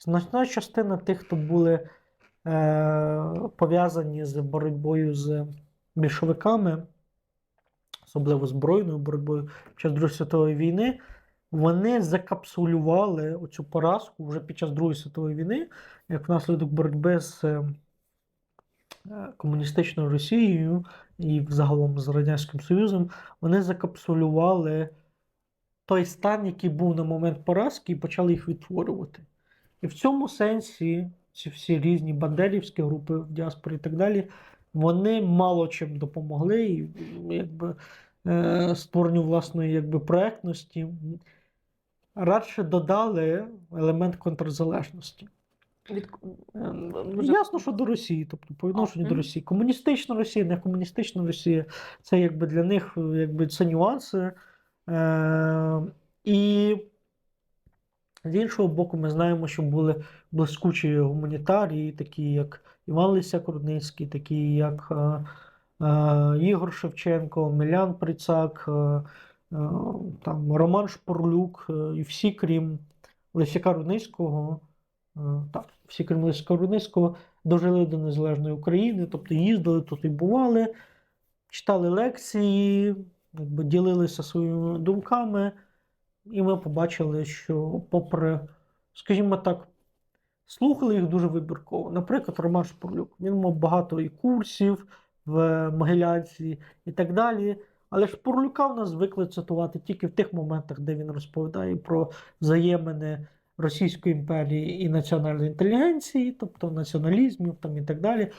Значна частина тих, хто були е, пов'язані з боротьбою з більшовиками, особливо збройною боротьбою під час Другої світової війни, вони закапсулювали оцю поразку вже під час Другої світової війни, як внаслідок боротьби з е, комуністичною Росією і загалом з Радянським Союзом, вони закапсулювали той стан, який був на момент поразки, і почали їх відтворювати. І в цьому сенсі ці всі різні бандерівські групи в діаспорі і так далі, вони мало чим допомогли і, якби, е, створенню власної якби, проектності. Радше додали елемент контрзалежності. Від... Е, Ясно, що до Росії, тобто по відношенню А, до. Росії. Комуністична Росія, не комуністична Росія, це якби для них якби, це нюанси. Е, і з іншого боку, ми знаємо, що були блискучі гуманітарії, такі як Іван Лисяк Рудницький, такі як е, е, Ігор Шевченко, Мілян Прицак, е, е, там, Роман Шпорлюк, е, і всі, крім Лисяка Рудницького, е, так, всі, крім Лисяка Рудницького, дожили до незалежної України, тобто їздили тут і бували, читали лекції, якби ділилися своїми думками. І ми побачили, що, попри, скажімо так, слухали їх дуже вибірково. Наприклад, Роман Шпорлюк. Він мав багато і курсів в Могилянці і так далі. Але Шпорлюка в нас звикли цитувати тільки в тих моментах, де він розповідає про взаємини Російської імперії і національної інтелігенції, тобто націоналізмів там і так далі.